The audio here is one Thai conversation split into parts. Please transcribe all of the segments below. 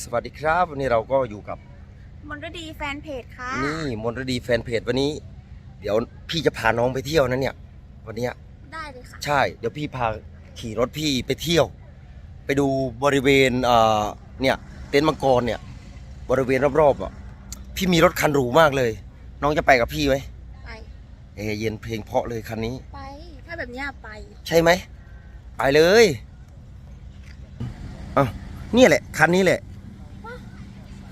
สวัสดีครับ วันนี้เราก็อยู่กับมนรดีแฟนเพจค่ะ นี่มนรดีแฟนเพจวันนี้ เดี๋ยวพี่จะพาน้องไปเที่ยวนะเนี่ย วันเนี้ยได้เลยค่ะ ใช่ เดี๋ยวพี่พาขี่รถพี่ไปเที่ยว ไปดูบริเวณเอ่อเนี่ยเต็นท์มังกรเนี่ยบริเวณรอบๆอะพี่มีรถคันหรูมากเลย น้องจะไปกับพี่ไหมไปเอเย็นเพลงเพราะเลยคันนี้ ไป ถ้าแบบเนี้ยไป ใช่ไหมไปเลยเอ้า เนี่ยแหละคันนี้แหละ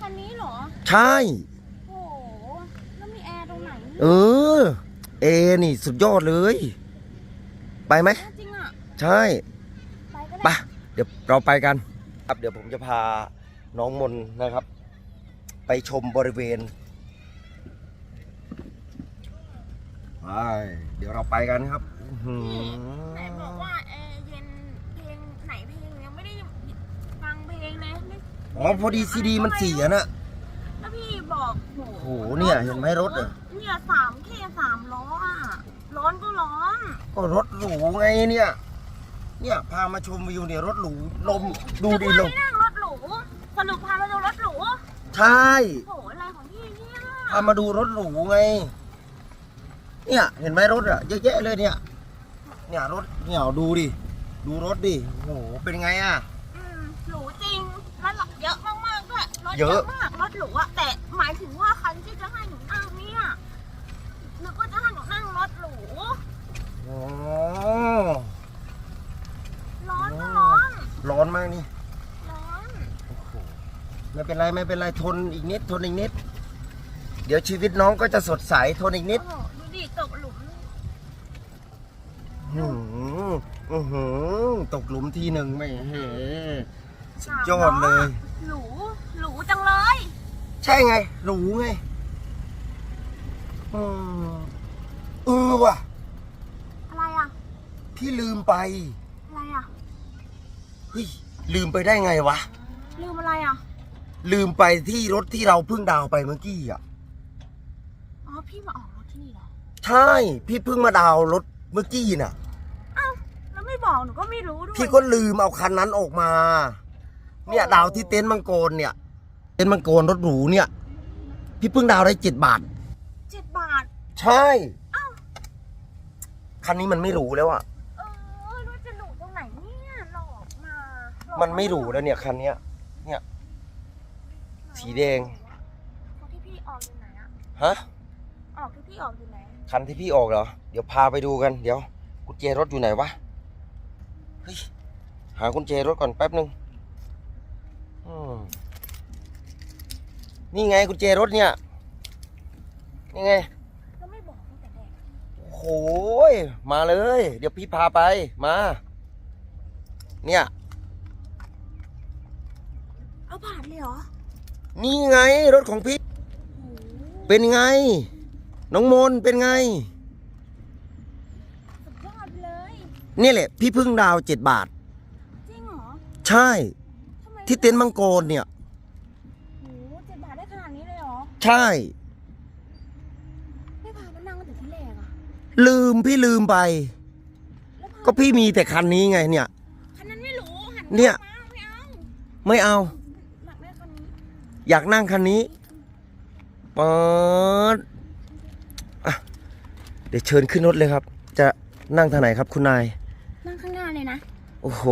คันนี้เหรอ ใช่ โอ้โห แล้วมีแอร์ตรงไหนเออ เอนี่สุดยอดเลย ไปไหม จริงอะ ใช่ ไปก็ไปได้เดี๋ยวเราไปกัน ครับเดี๋ยวผมจะพาน้องมนนะครับ ไปชมบริเวณไปเดี๋ยวเราไปกันครับอื้อหือ ไหนบอกว่าแอร์เย็นเพลงไหนเพลงยังไม่ได้ฟัง เพลงเลยไม่อ๋อพอดีซีดีมันเสียนะแล้วพี่บอกโหโอ้โหเนี่ยเห็นไหมรถอะเนี่ยสามเคสามล้ออะร้อนก็ร้อนก็รถหรูไงเนี่ย เนี่ยพามาชมวิวเนี่ยรถหรูลมดูดิลมไม่นั่งรถหรูสรุปพามาดูรถหรูใช่โหอะไรของพี่เนี่ยพามาดูรถหรูไง เนี่ยเห็นไหมรถอะเยอะแยะเลยเนี่ย เนี่ยรถเนี่ยดูดิดูรถดิโอ้โหเป็นไงอะอืมหรูจ เยเยอะอะมากรถหรูอะแต่หมายถึงว่าคันที่จะให้หนูนั่งเนี่ยนึกว่าจะให้หนูนั่งรถหรูอ๋อร้อนก็ร้อนร้อนมากนี่ร้อนโอ้โหไม่เป็นไรไม่เป็นไรทนอีกนิดทนอีกนิด เดี๋ยวชีวิตน้องก็จะสดใสทนอีกนิดโอ้โหดูดิตกหลุมอื้อหืออื้อหือตกหลุมทีหนึ่งไม่เฮ้สุดยอดเลย หรูหรูจังเลย ใช่ไง หรูไง อืมเออว่ะ อะไรอะพี่ลืมไป อะไรอะเฮ้ย ลืมไปได้ไงวะ ลืมอะไรอะลืมไปที่รถที่เราเพิ่งดาวน์ไปเมื่อกี้อะ อ๋อ พี่มาออกรถที่นี่เหรอ ใช่ พี่เพิ่งมาดาวน์รถเมื่อกี้น่ะ อ้าว แล้วไม่บอกหนูก็ไม่รู้ด้วย พี่ก็ลืมเอาคันนั้นออกมา เนี่ยดาวที่เต็นท์มังกรเนี่ย เต็นท์มังกรรถหรูเนี่ย พี่เพิ่งดาวได้เจ็ดบาท เจ็ดบาท ใช่คันนี้มันไม่หรูแล้วอะ เออรถจะหรูตรงไหนเนี่ยหลอกมาหลอกมันไม่หรูแล้วเนี่ยคันเนี้ย เนี่ย สีแดงเขาที่พี่ออกอยู่ไหนอะฮะ ออกที่พี่ออกอยู่ไหนคันที่พี่ออกเหรอ เดี๋ยวพาไปดูกัน เดี๋ยวกุญแจรถอยู่ไหนวะ เฮ้ย หากุญแจรถก่อนแป๊บหนึ่งอืม นี่ไงกุญแจรถเนี่ยนี่ไงก็ไม่บอกตั้งแต่แรกโอ้โหยมาเลย เดี๋ยวพี่พาไปมา เนี่ย เอาบาทเลยเหรอนี่ไงรถของพี่ โอ้โหเป็นไง น้องมนเป็นไง สุดยอดเลย นี่แหละ พี่เพึ่งดาวเจ็ดบาท จริงเหรอ ใช่ ทำไมที่เต็นท์มังกรเนี่ย ใช่ ไม่พามานั่งตั้งแต่ที่แรกอะลืมพี่ลืมไป แล้วพาก็พี่มีแต่คันนี้ไงเนี่ย คันนั้นไม่รู้หันเนี่ย มาไม่เอาไม่เอา หนักได้คันนี้อยากนั่งคันนี้ปอดอะเดี๋ยวเชิญขึ้นรถเลยครับ จะนั่งทางไหนครับคุณนาย นั่งข้างหน้าเลยนะโอ้โห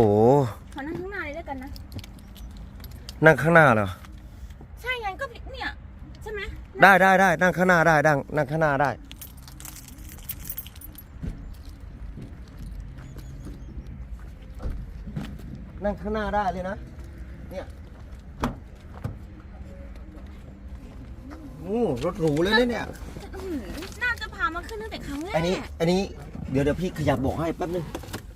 ขอนั่งข้างหน้าเลยแล้วกันนะ นั่งข้างหน้าเหรอ ใช่ไงก็เนี่ยใช่ ไหมได้ได้ได้นั่งข้างหน้าได้นั่งนั่งข้างหน้าได้ นั่งข้างหน้าได้เลยนะ เนี่ยอู้รถหรูเลยนะเนี่ย อื้อหือน่าจะพามาขึ้นตั้งแต่ครั้งแรกอันนี้ อันนี้ เดี๋ยวเดี๋ยวพี่ขยับเบอกให้แป๊บนึง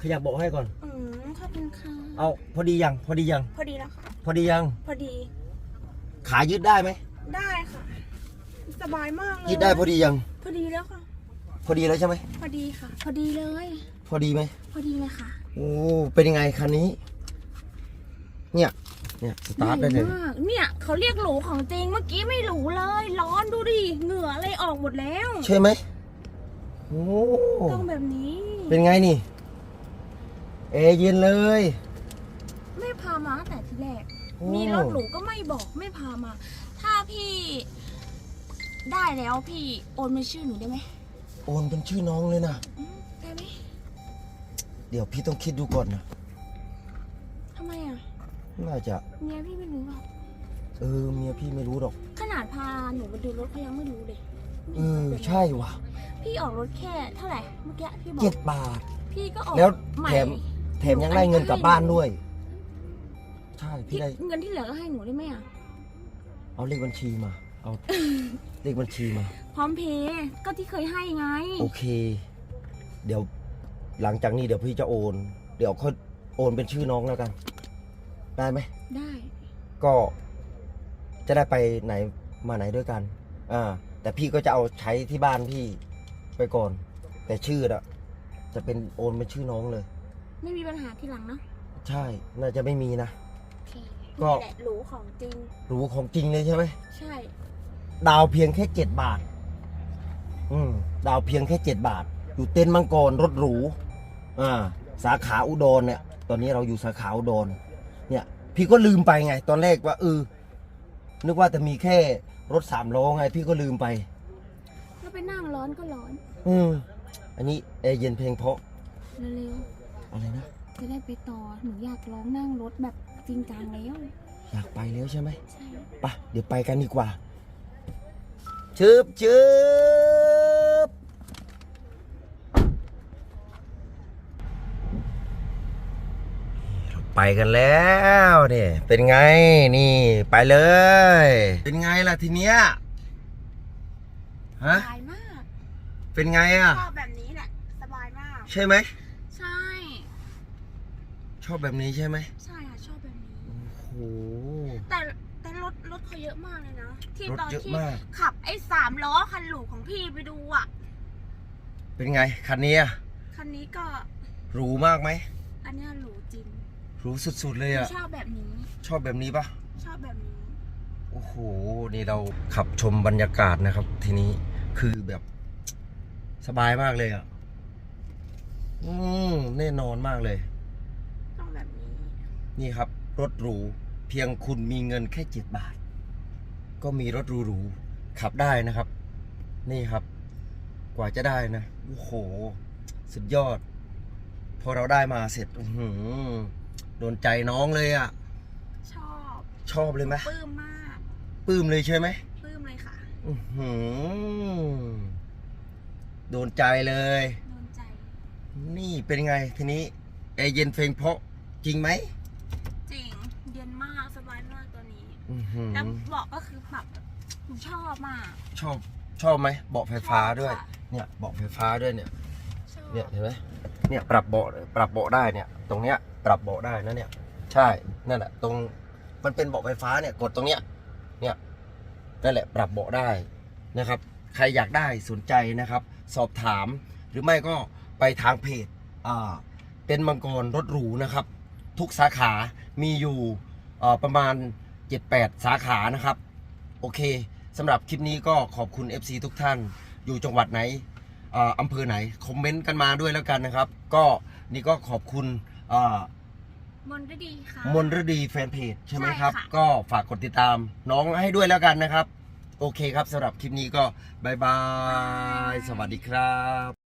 ขยับเบอกให้ก่อน อืมขอบคุณค่ะเอาพอดียัง พอดียัง พอดีแล้วค่ะ พอดียัง พอดี ขายืดได้ไหม ได้ค่ะ สบายมากเลยยืดได้พอดียัง พอดีแล้วค่ะ พอดีแล้วใช่ไหม พอดีค่ะ พอดีเลย พอดีไหม พอดีเลยค่ะ โอ้ เป็นยังไงคันนี้ เนี่ย เนี่ยสตาร์ทได้เลยใหญ่มากเนี่ยเขาเรียกหรูของจริงเมื่อกี้ไม่หรูเลย ร้อนดูดิ เหงื่ออะไรออกหมดแล้ว ใช่ไหมโอ้ ต้องแบบนี้ เป็นไงนี่ เอเย็นเลย ไม่พามาตั้งแต่ทีแรก โอ้ มีรถหรูก็ไม่บอกไม่พามา ถ้าพี่ ได้แล้วพี่โอนเป็นชื่อหนูได้ไหมโอนเป็นชื่อน้องเลยนะ อืมได้ไหมเดี๋ยวพี่ต้องคิดดูก่อนนะ ทำไมอะน่าจะ เมียพี่ไม่รู้หรอกเออเมียพี่ไม่รู้หรอก ขนาดพาหนูมาดูรถเขายังไม่รู้เลยเออใช่ว่ะพี่ออกรถแค่เท่าไหร่เมื่อกี้พี่บอกเจ็ดบาท พี่ก็ออกแล้วใหม่แถม แถมยังได้เงินกลับบ้านด้วย ใช่พี่พี่ได้ เงินที่เหลือก็ให้หนูได้ไหมอะเอาเลขบัญชีมา เอาเลขบัญชีมา พร้อมเพย์ก็ที่เคยให้ไง โอเค เดี๋ยวหลังจากนี้เดี๋ยวพี่จะโอน เดี๋ยวค่อยโอนเป็นชื่อน้องแล้วกัน ได้ไหม ได้ ก็จะได้ไปไหนมาไหนด้วยกัน อ่า แต่พี่ก็จะเอาใช้ที่บ้านพี่ไปก่อน แต่ชื่ออะจะเป็นโอนเป็นชื่อน้องเลย ไม่มีปัญหาทีหลังเนาะใช่ น่าจะไม่มีนะ โอเคก็นี่แหละหรูของจริง รู้ของจริงเลยใช่ไหม ใช่ ดาวเพียงแค่เจ็ดบาท อืมดาวเพียงแค่เจ็ดบาท อยู่เต็นท์มังกรรถหรู อ่า สาขาอุดรเนี่ย ตอนนี้เราอยู่สาขาอุดร เนี่ย พี่ก็ลืมไปไง ตอนแรกว่าเออ นึกว่าจะมีแค่รถสามล้อไง พี่ก็ลืมไปถ้าไปนั่งร้อนก็ร้อนอืมอันนี้แอร์เย็นเพลงเพราะ เร็วอะไรนะ ๆจะได้ไปต่อหนูอยากลองนั่งรถแบบจริงจังแล้ว อยากไปแล้วใช่ไหม ใช่ ไปะเดี๋ยวไปกันดีกว่า ชืบชืบเราไปกันแล้วเนี่ยเป็นไงนี่ไปเลย เป็นไงล่ะทีเนี้ยสฮะบายมากเป็นไงอะ ชอบแบบนี้แหละสบายมาก ใช่ไหมใช่ ชอบแบบนี้ใช่ไหมใช่ค่ะชอบแบบนี้โอ้โหแต่ แต่รถรถเขาเยอะมากเลยนะ ที่รถตอนเยอะที่มาก ขับไอ้สามล้อคันหลูของพี่ไปดูอะ เป็นไง คันนี้อะคันนี้ก็หรูมากไหมอันเนี้ยหรูจริงหรูสุดๆเลยหนูอะชอบแบบนี้ ชอบแบบนี้ปะชอบแบบนี้ โอ้โห นี่เราขับชมบรรยากาศนะครับ ทีนี้คือแบบสบายมากเลยอะอืมแน่นอนมากเลย ต้องแบบนี้ นี่ครับ รถหรู เพียงคุณมีเงินแค่เจ็ดบาท ก็มีรถหรูๆขับได้นะครับ นี่ครับ กว่าจะได้นะโอ้โห สุดยอด พอเราได้มาเสร็จอื้อหือโดนใจน้องเลยอะ ชอบชอบเลยไหมปลื้มมากปลื้มเลยใช่ไหมปลื้มเลยค่ะอื้อหือโดนใจเลย โดนใจ นี่เป็นไงทีนี้แอร์เย็นเพลงเพราะจริงไหม จริง เย็นมากสบายมากตัวนี้ อื้อหือแล้วเบอกก็คือแบบหนูชอบมากชอบชอบไหมเบาะไฟฟ้าด้วยชอบค่ะเนี่ยเบาะไฟฟ้าด้วยเนี่ย ชอบเนี่ยเห็นไหมเนี่ยปรับเบาะปรับเบาะได้เนี่ย ตรงเนี้ยปรับเบาะได้นะเนี่ย ใช่นั่นแหละตรงมันเป็นเบาะไฟฟ้าเนี่ยกดตรงเนี้ยเนี่ยนั่นแหละปรับเบาะได้นะครับ ใครอยากได้สนใจนะครับ สอบถามหรือไม่ก็ไปทางเพจอ่าเป็นมังกรรถหรูนะครับ ทุกสาขามีอยู่เอ่อประมาณ 7-8 สาขานะครับ โอเคสำหรับคลิปนี้ก็ขอบคุณ FC ทุกท่าน อยู่จังหวัดไหนเอ่ออำเภอไหน คอมเมนต์กันมาด้วยแล้วกันนะครับ ก็นี่ก็ขอบคุณเอ่อมนต์ฤดีค่ะ มนฤดีแฟนเพจใช่ไหมใช่ครับค่ะก็ฝากกดติดตามน้องให้ด้วยแล้วกันนะครับ โอเคครับสำหรับคลิปนี้ก็บายบาย สวัสดีครับ